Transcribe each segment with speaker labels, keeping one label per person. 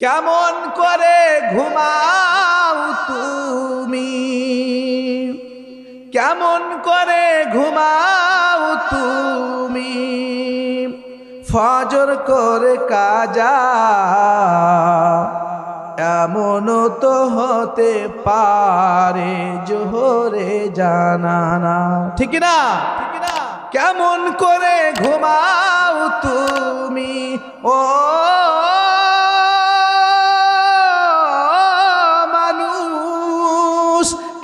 Speaker 1: কেমন করে ঘুমাও তুমি? কেমন করে ঘুমাও তুমি? ফজর করে কাজা এমন তো হতে পারে জোহরে জানা না ঠিক না ঠিক না কেমন করে ঘুমাও তুমি? ও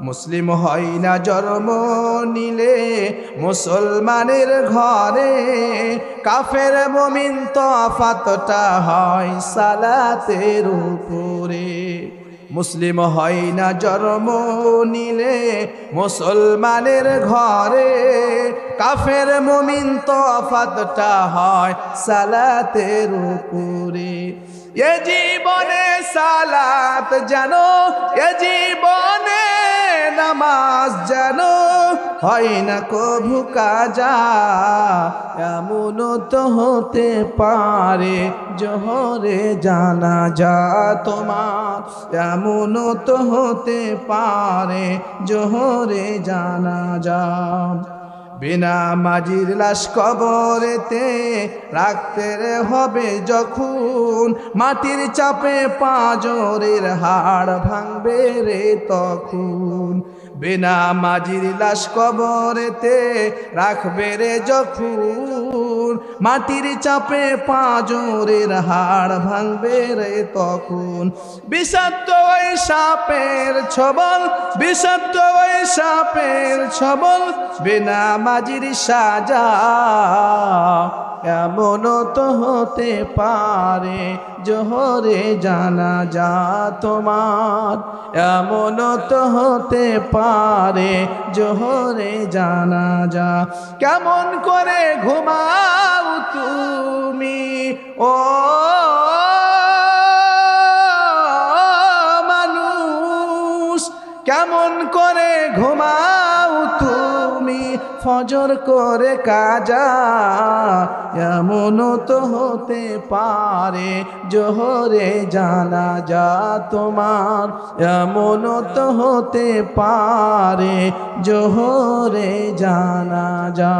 Speaker 1: মুসলিম হয় না জন্ম নিলে মুসলমানের ঘরে কাফের মমিন তফাতটা হয় সালাতের উপরে। মুসলিম হয় না জন্ম নিলে মুসলমানের ঘরে কাফের মমিন তফাতটা হয় সালাতের উপরে। এ জীবনে সালাত জানো, এ জীবনে নামাজ যেন হয় না কভু কাজা, এমন তো হতে পারে জহরে জানা যা তোমার। এমন তো হতে পারে জহরে জানা যা বিনা মাজির লাশ কবরেতে রাখতে হবে যখন মাটির চাপে পাঁজরের হাড় ভাঙবে রে তখন। বিনা মাজির লাশ কবরেতে রাখবে রে যখন মাটির চাপে পাঁজরের হাড় ভাঙবে রে তখন। বিষাক্ত ওই সাপের ছবল, বিষাক্ত ওই সাপের ছবল, বিনা মাজির সাজা এমন তো হতে পারে জোহরে জানা যা তোমার। এমন তো হতে পারে জোহরে জানা যা কেমন করে ঘুমাও তুমি? ও মানুষ, কেমন করে ঘুমাও তুমি ফজর করে কাজা এমন তো হতে পারে জোহরে জানা যা তোমার এমন তো হতে পারে জোহরে জানা যা